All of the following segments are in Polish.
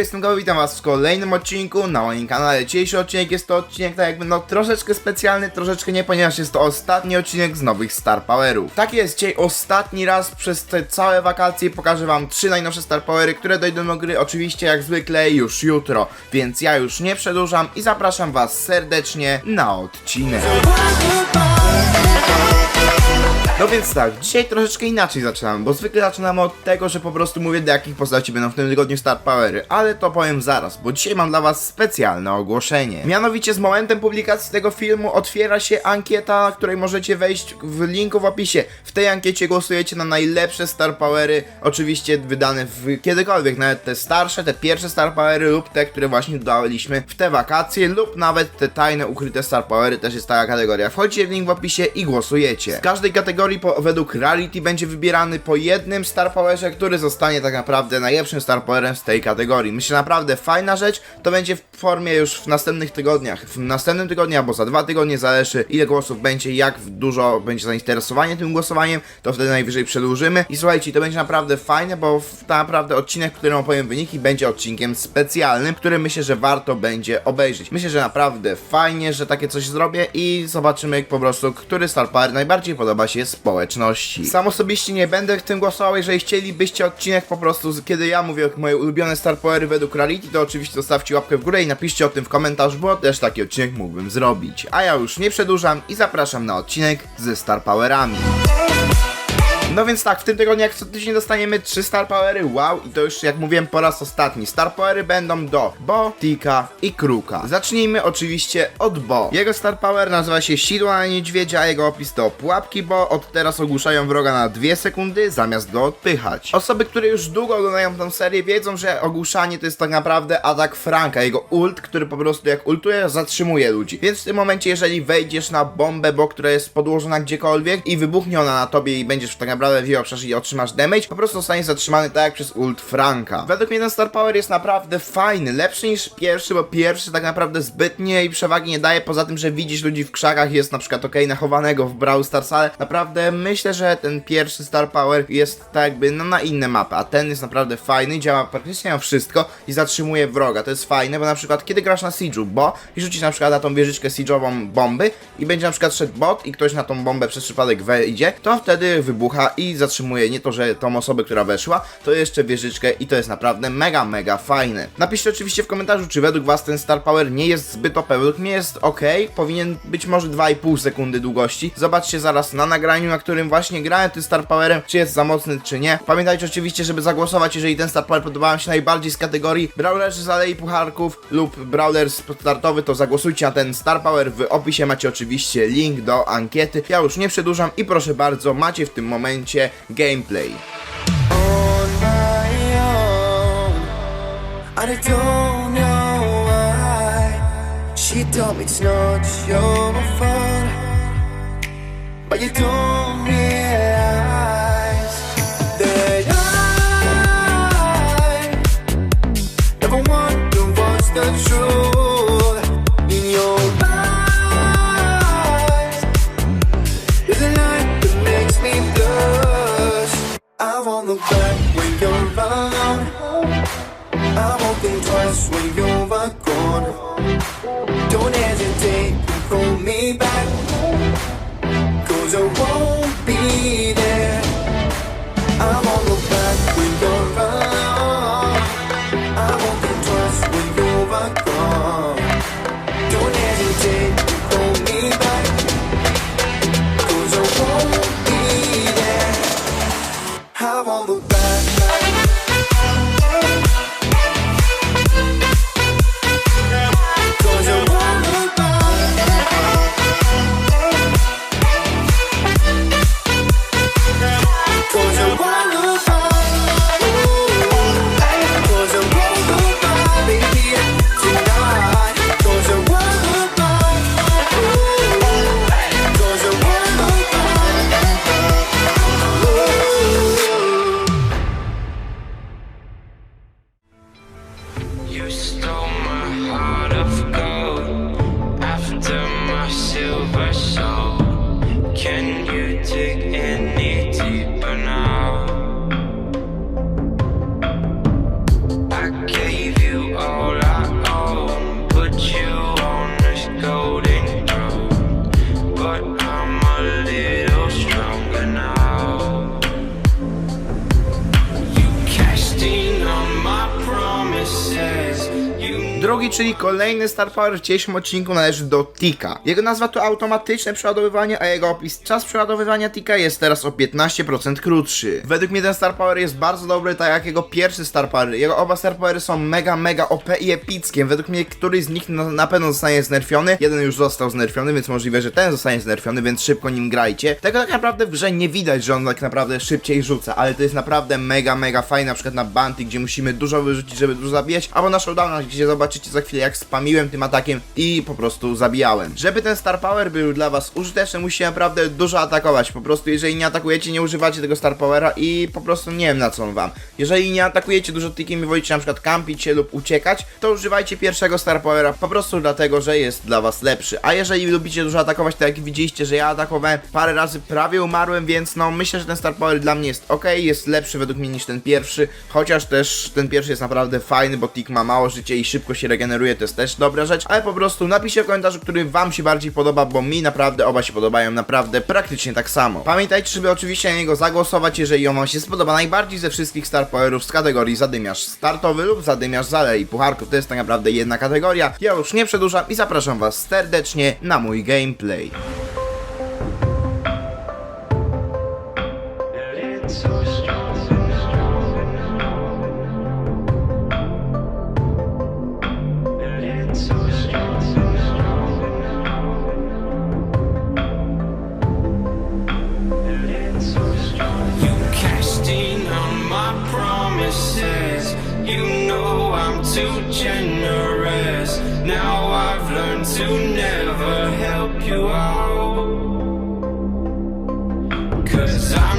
Jestem Goły, witam was w kolejnym odcinku na moim kanale. Dzisiejszy odcinek jest to odcinek tak jakby no troszeczkę specjalny, troszeczkę nie, ponieważ jest to ostatni odcinek z nowych Star Powerów. Tak jest, dzisiaj ostatni raz przez te całe wakacje pokażę wam trzy najnowsze Star Powery, które dojdą do gry oczywiście jak zwykle już jutro. Więc ja już nie przedłużam i zapraszam was serdecznie na odcinek. No więc tak, dzisiaj troszeczkę inaczej zaczynamy, bo zwykle zaczynamy od tego, że po prostu mówię do jakich postaci będą w tym tygodniu Star Powery, ale to powiem zaraz, bo dzisiaj mam dla was specjalne ogłoszenie. Mianowicie z momentem publikacji tego filmu otwiera się ankieta, na której możecie wejść w linku w opisie. W tej ankiecie głosujecie na najlepsze Star Powery, oczywiście wydane w kiedykolwiek, nawet te starsze, te pierwsze Star Powery lub te, które właśnie dodaliśmy w te wakacje lub nawet te tajne ukryte Star Powery, też jest taka kategoria. Wchodźcie w link w opisie i głosujecie. Z każdej kategorii po, według Rarity będzie wybierany po jednym Star Powerze, który zostanie tak naprawdę najlepszym Star Powerem z tej kategorii. Myślę naprawdę fajna rzecz, to będzie w formie już w następnych tygodniach. W następnym tygodniu albo za dwa tygodnie zależy ile głosów będzie, jak dużo będzie zainteresowanie tym głosowaniem, to wtedy najwyżej przedłużymy. I słuchajcie, to będzie naprawdę fajne, bo w, naprawdę odcinek, w którym opowiem wyniki, będzie odcinkiem specjalnym, który myślę, że warto będzie obejrzeć. Myślę, że naprawdę fajnie, że takie coś zrobię i zobaczymy po prostu, który Star Power najbardziej podoba się społeczności. Sam osobiście nie będę w tym głosował, jeżeli chcielibyście odcinek po prostu, kiedy ja mówię moje ulubione Star Powery według Rarity, to oczywiście zostawcie łapkę w górę i napiszcie o tym w komentarzu, bo też taki odcinek mógłbym zrobić. A ja już nie przedłużam i zapraszam na odcinek ze Star Powerami. No więc tak, w tym tygodniu jak co tydzień dostaniemy 3 Star Powery, wow, i to już jak mówiłem po raz ostatni. Star Powery będą do Bo, Tika i Kruka. Zacznijmy oczywiście od Bo. Jego Star Power nazywa się Sidła na niedźwiedzia, a jego opis to pułapki Bo od teraz ogłuszają wroga na 2 sekundy zamiast go odpychać. Osoby, które już długo oglądają tę serię wiedzą, że ogłuszanie to jest tak naprawdę atak Franka, jego ult, który po prostu jak ultuje zatrzymuje ludzi. Więc w tym momencie jeżeli wejdziesz na bombę Bo, która jest podłożona gdziekolwiek i wybuchnie ona na tobie i będziesz tak naprawdę w jej obszarze i otrzymasz damage, po prostu zostaniesz zatrzymany tak jak przez ult Franka. Według mnie ten Star Power jest naprawdę fajny, lepszy niż pierwszy, bo pierwszy tak naprawdę zbytniej przewagi nie daje, poza tym, że widzisz ludzi w krzakach, jest na przykład ok, nachowanego w Brawl Stars, ale naprawdę myślę, że ten pierwszy Star Power jest tak jakby no, na inne mapy, a ten jest naprawdę fajny, działa praktycznie na wszystko i zatrzymuje wroga, to jest fajne, bo na przykład kiedy grasz na Siege'u, bo i rzucisz na przykład na tą wieżyczkę Siege'ową bomby i będzie na przykład szedł bot i ktoś na tą bombę przez przypadek wejdzie, to wtedy wybucha i zatrzymuje nie to, że tą osobę, która weszła, to jeszcze wieżyczkę i to jest naprawdę mega, mega fajne. Napiszcie oczywiście w komentarzu, czy według was ten Star Power nie jest zbyt OP. Według mnie jest ok, powinien być może 2,5 sekundy długości. Zobaczcie zaraz na nagraniu, na którym właśnie grałem tym Star Powerem, czy jest za mocny, czy nie. Pamiętajcie oczywiście, żeby zagłosować, jeżeli ten Star Power podoba wam się najbardziej z kategorii Brawlerzy z Alei Pucharków lub Brawler startowy, to zagłosujcie na ten Star Power. W opisie macie oczywiście link do ankiety. Ja już nie przedłużam i proszę bardzo, macie w tym momencie gameplay. I don't know why. She told me it's not your fault. But you don't realize that I never wonder what's the truth look back when you're alone. I won't think twice when you're gone. Drugi, czyli kolejny Star Power w dzisiejszym odcinku należy do Tika. Jego nazwa to automatyczne przeładowywanie, a jego opis czas przeładowywania Tika jest teraz o 15% krótszy. Według mnie ten Star Power jest bardzo dobry, tak jak jego pierwszy Star Power. Jego oba Star Powery są mega, mega OP i epickie. Według mnie któryś z nich na, na pewno zostanie znerfiony. Jeden już został znerfiony, więc możliwe, że ten zostanie znerfiony, więc szybko nim grajcie. Tego tak naprawdę w grze nie widać, że on tak naprawdę szybciej rzuca, ale to jest naprawdę mega, mega fajne, na przykład na Bounty, gdzie musimy dużo wyrzucić, żeby dużo zabijać, albo na showdownach, gdzie zobaczycie za chwilę jak spamiłem tym atakiem i po prostu zabijałem. Żeby ten Star Power był dla was użyteczny, musicie naprawdę dużo atakować. Po prostu jeżeli nie atakujecie, nie używacie tego Star Powera i po prostu nie wiem na co on wam. Jeżeli nie atakujecie dużo tikiem i wolicie na przykład kampić się lub uciekać, to używajcie pierwszego Star Powera po prostu dlatego, że jest dla was lepszy. A jeżeli lubicie dużo atakować, tak jak widzieliście, że ja atakowałem parę razy, prawie umarłem, więc no myślę, że ten Star Power dla mnie jest ok, jest lepszy według mnie niż ten pierwszy, chociaż też ten pierwszy jest naprawdę fajny, bo tik ma mało życia i szybko się regeneruje, to jest też dobra rzecz, ale po prostu napiszcie w komentarzu, który wam się bardziej podoba, bo mi naprawdę oba się podobają naprawdę praktycznie tak samo. Pamiętajcie, żeby oczywiście na niego zagłosować, jeżeli on wam się spodoba najbardziej ze wszystkich Star Powerów z kategorii zadymiarz startowy lub zadymiarz z alei pucharków, to jest tak naprawdę jedna kategoria. Ja już nie przedłużam i zapraszam was serdecznie na mój gameplay. Promises. You know I'm too generous. Now I've learned to never help you out. Cause I'm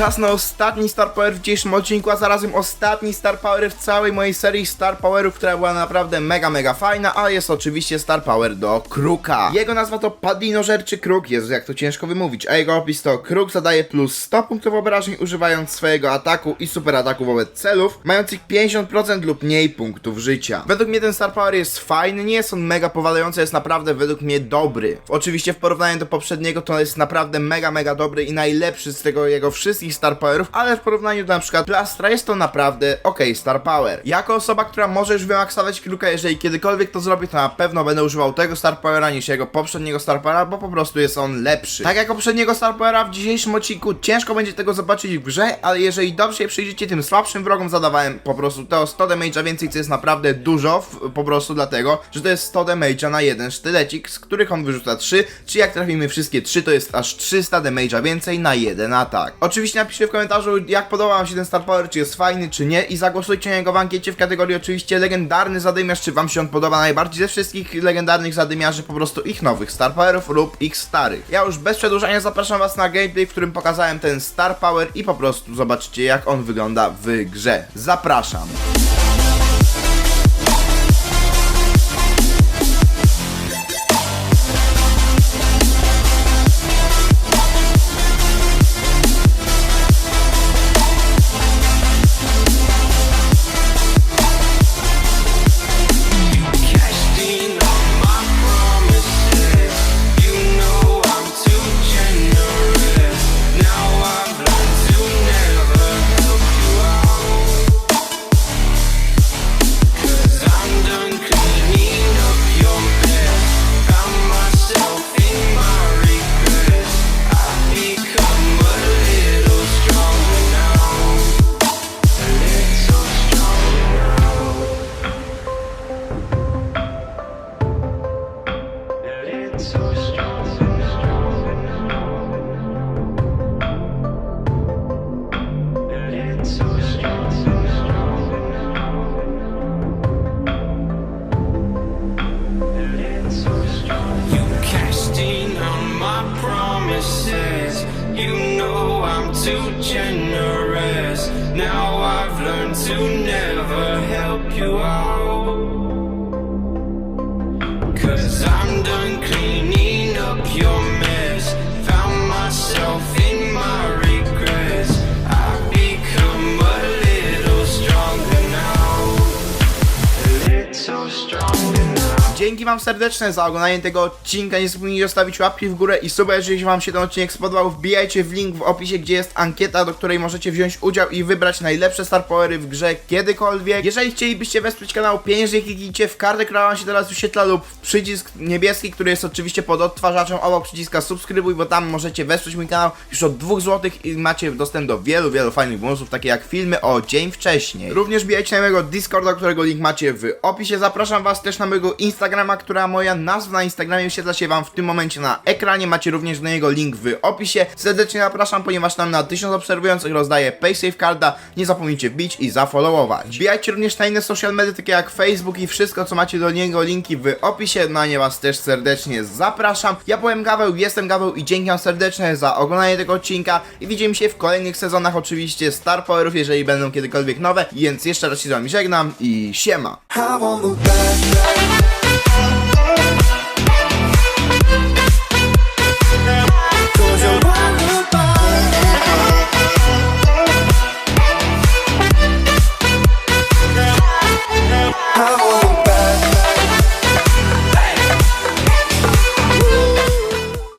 Czas na ostatni Star Power w dzisiejszym odcinku, a zarazem ostatni Star Power w całej mojej serii Star Powerów, która była naprawdę mega, mega fajna, a jest oczywiście Star Power do Kruka. Jego nazwa to Padlinożerczy Kruk, Jezu jak to ciężko wymówić, a jego opis to Kruk zadaje plus 100 punktów obrażeń używając swojego ataku i super ataku wobec celów, mających 50% lub mniej punktów życia. Według mnie ten Star Power jest fajny, nie jest on mega powalający, jest naprawdę według mnie dobry. Oczywiście w porównaniu do poprzedniego to jest naprawdę mega, mega dobry i najlepszy z tego jego wszystkich Star Powerów, ale w porównaniu do na przykład Plastra jest to naprawdę ok Star Power. Jako osoba, która może już wymaksować Kruka, jeżeli kiedykolwiek to zrobię, to na pewno będę używał tego Star Powera niż jego poprzedniego Star Powera, bo po prostu jest on lepszy. Tak jak poprzedniego Star Powera w dzisiejszym odcinku ciężko będzie tego zobaczyć w grze, ale jeżeli dobrze przyjrzycie tym słabszym wrogom zadawałem po prostu to 100 damage'a więcej, co jest naprawdę dużo, w, po prostu dlatego, że to jest 100 damage'a na jeden sztylecik, z których on wyrzuca 3, czy jak trafimy wszystkie 3, to jest aż 300 damage'a więcej na jeden atak. Oczywiście napiszcie w komentarzu, jak podoba wam się ten Star Power, czy jest fajny, czy nie i zagłosujcie na niego w ankiecie w kategorii oczywiście legendarny zadymiarz, czy wam się on podoba najbardziej ze wszystkich legendarnych zadymiarzy, po prostu ich nowych Star Powerów lub ich starych. Ja już bez przedłużania zapraszam was na gameplay, w którym pokazałem ten Star Power i po prostu zobaczycie jak on wygląda w grze. Zapraszam. Dzięki wam serdeczne za oglądanie tego odcinka, nie zapomnijcie zostawić łapki w górę i suba, jeżeli wam się ten odcinek spodobał, wbijajcie w link w opisie, gdzie jest ankieta, do której możecie wziąć udział i wybrać najlepsze Star Powery w grze kiedykolwiek. Jeżeli chcielibyście wesprzeć kanał pieniężnie, kliknijcie w kartę, która wam się teraz wyświetla lub w przycisk niebieski, który jest oczywiście pod odtwarzaczem obok przyciska subskrybuj, bo tam możecie wesprzeć mój kanał już od 2 zł i macie dostęp do wielu, wielu fajnych bonusów, takie jak filmy o dzień wcześniej. Również bijajcie na mojego Discorda, którego link macie w opisie. Zapraszam was też na mojego Instagrama, która moja nazwa na Instagramie wyświetla się wam w tym momencie na ekranie. Macie również na niego link w opisie. Serdecznie zapraszam, ponieważ tam na 1000 obserwujących rozdaję PaySafe Carda. Nie zapomnijcie wbić i zafollowować. Wbijajcie również na inne social media, takie jak Facebook i wszystko, co macie do niego linki w opisie. Na nie was też serdecznie zapraszam. Ja powiem Gaweł, jestem Gaweł i dzięki wam serdecznie za oglądanie tego odcinka i widzimy się w kolejnych sezonach oczywiście Star Powerów, jeżeli będą kiedykolwiek nowe. Więc jeszcze raz się z wami żegnam i siema. Cause you're